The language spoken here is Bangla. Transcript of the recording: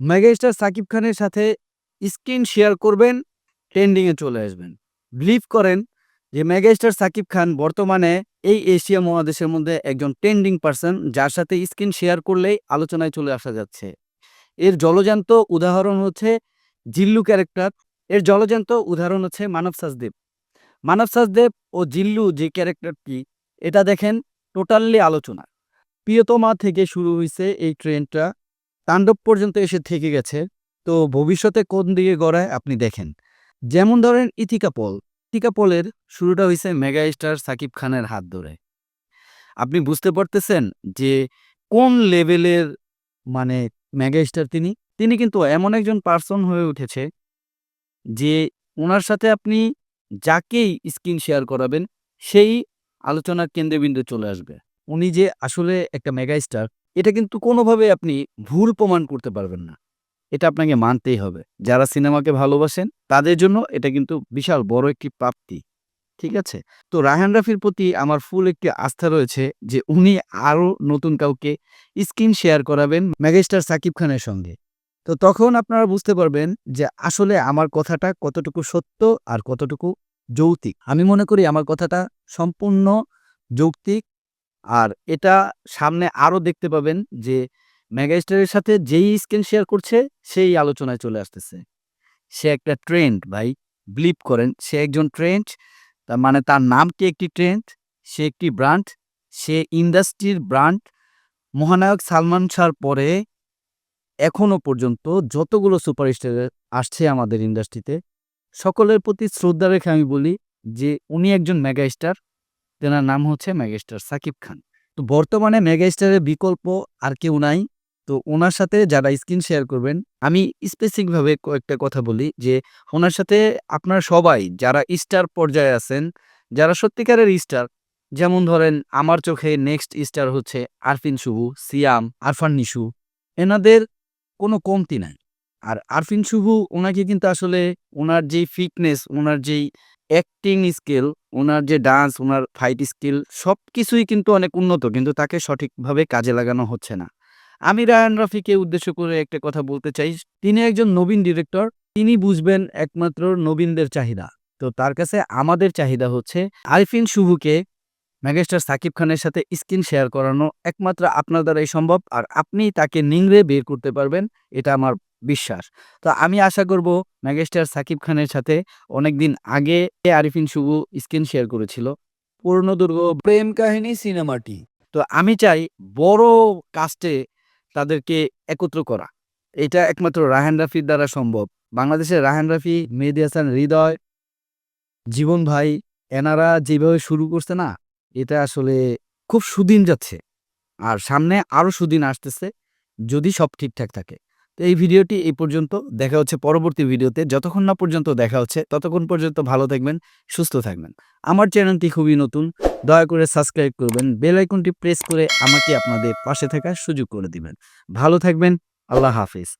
মেগাস্টার সাকিব খানের সাথে স্ক্রিন শেয়ার করবেন, ট্রেন্ডিংয়ে চলে আসবেন। বিলিভ করেন যে মেগাস্টার সাকিব খান বর্তমানে এই এশিয়া মহাদেশের মধ্যে একজন ট্রেন্ডিং পার্সন, যার সাথে স্ক্রিন শেয়ার করলেই আলোচনায় চলে আসা যাচ্ছে। এর জলজান্ত উদাহরণ হচ্ছে জিল্লু ক্যারেক্টার। এর জলজান্ত উদাহরণ হচ্ছে মানব সাজদেব। মানব সাজদেব ও জিল্লু যে ক্যারেক্টারটি এটা দেখেন টোটালি আলোচনা প্রিয়তমা থেকে শুরু হয়েছে এই ট্রেনটা তাণ্ডব পর্যন্ত এসে থেকে গেছে। তো ভবিষ্যতে কোন দিকে গড়ায় আপনি দেখেন। যেমন ধরেন ইথিকা পল ইথিকা পলের শুরুটা হয়েছে মেগা স্টার সাকিব খানের হাত ধরে। আপনি বুঝতে পারতেছেন যে কোন লেভেলের মানে মেগা স্টার তিনি? তিনি কিন্তু এমন একজন পার্সন হয়ে উঠেছে যে ওনার সাথে আপনি যাকেই স্ক্রিন শেয়ার করাবেন, সেই আলোচনার কেন্দ্রবিন্দু চলে আসবে। উনি যে আসলে একটা মেগা স্টার এটা কিন্তু কোনোভাবে আপনি ভুল প্রমাণ করতে পারবেন না। এটা আপনাকে মানতেই হবে। যারা সিনেমাকে ভালোবাসেন, তাদের জন্য এটা কিন্তু বিশাল বড় একটি প্রাপ্তি, ঠিক আছে? তো রায়হান রাফির প্রতি আমার ফুল একটি আস্থা রয়েছে যে উনি আরও নতুন কাউকে স্ক্রিন শেয়ার করাবেন মেগাস্টার সাকিব খানের সঙ্গে। তো তখন আপনারা বুঝতে পারবেন যে আসলে আমার কথাটা কতটুকু সত্য আর কতটুকু যৌক্তিক। আমি মনে করি আমার কথাটা সম্পূর্ণ যৌক্তিক আর এটা সামনে আরও দেখতে পাবেন যে মেগাস্টারের সাথে যেই স্ক্রিন শেয়ার করছে, সেই আলোচনায় চলে আসতেছে। সে একটা ট্রেন্ড, ভাই। বিলিভ করেন, সে একজন ট্রেন্ড, তার মানে তার নাম কি একটি ট্রেন্ড? সে একটি ব্র্যান্ড, সে ইন্ডাস্ট্রির ব্র্যান্ড। মহানায়ক সালমান শাহর পরে এখনও পর্যন্ত যতগুলো সুপারস্টার আসছে আমাদের ইন্ডাস্ট্রিতে, সকলের প্রতি শ্রদ্ধা রেখে আমি বলি যে উনি একজন মেগাস্টার। তেনার নাম হচ্ছে মেগাস্টার সাকিব খান। তো বর্তমানে মেগাস্টারের বিকল্প আর কেউ নাই। তো ওনার সাথে যারা স্ক্রিন শেয়ার করবেন, আমি স্পেসিফিকভাবে কয়েকটা কথা বলি যে, ওনার সাথে আপনার সবাই যারা স্টার পর্যায়ে আছেন, যারা সত্যিকারের স্টার যেমন ধরেন আমার চোখে নেক্সট স্টার হচ্ছে আরফিন শুভু, সিয়াম, আরফান নিশু, এনাদের কোনো কমতি নাই। আর আরফিন শুভু, ওনাকে কিন্তু আসলে ওনার যেই ফিটনেস ওনার যেই অ্যাক্টিং স্কিল ওনার যে ডান্স ওনার ফাইট স্কিল সব কিছুই কিন্তু অনেক উন্নত, কিন্তু তাকে সঠিকভাবে কাজে লাগানো হচ্ছে না। আমি রায়ান রফিকে উদ্দেশ্য করে একটা কথা বলতে চাই। তিনি একজন নবীন ডিরেক্টর। তিনি বুঝবেন একমাত্র নবীনদের চাহিদা। তো তার কাছে আমাদের চাহিদা হচ্ছে আরিফিন শুভুকে মেগাস্টার সাকিব খানের সাথে স্ক্রিন শেয়ার করানো একমাত্র আপনার দ্বারাই সম্ভব, আর আপনি তাকে নিংড়ে বের করতে পারবেন, এটা আমার বিশ্বাস। তো আমি আশা করব মেগাস্টার সাকিব খানের সাথে অনেকদিন আগে আরিফিন শুভু স্ক্রিন শেয়ার করেছিল। পূর্ণদুর্গ প্রেম কাহিনী সিনেমাটি। তো আমি চাই বড় কাস্টে তাদেরকে একত্র করা। এটা একমাত্র রাহান রাফির দ্বারা সম্ভব। বাংলাদেশের রাহান রাফি, মেহেদি হাসান, হৃদয়, জীবন ভাই, এনারা যেভাবে শুরু করছে না এটা আসলে খুব সুদিন যাচ্ছে। আর সামনে আরও সুদিন আসতেছে যদি সব ঠিকঠাক থাকে। তো এই ভিডিওটি এই পর্যন্ত। দেখা হচ্ছে পরবর্তী ভিডিওতে। যতক্ষণ না পর্যন্ত দেখা হচ্ছে, ততক্ষণ পর্যন্ত ভালো থাকবেন, সুস্থ থাকবেন। আমার চ্যানেলটি খুবই নতুন, দয়া করে সাবস্ক্রাইব করবেন, বেল আইকনটি প্রেস করে আমাকে আপনাদের পাশে থাকার সুযোগ করে দিবেন। ভালো থাকবেন, আল্লাহ হাফিজ।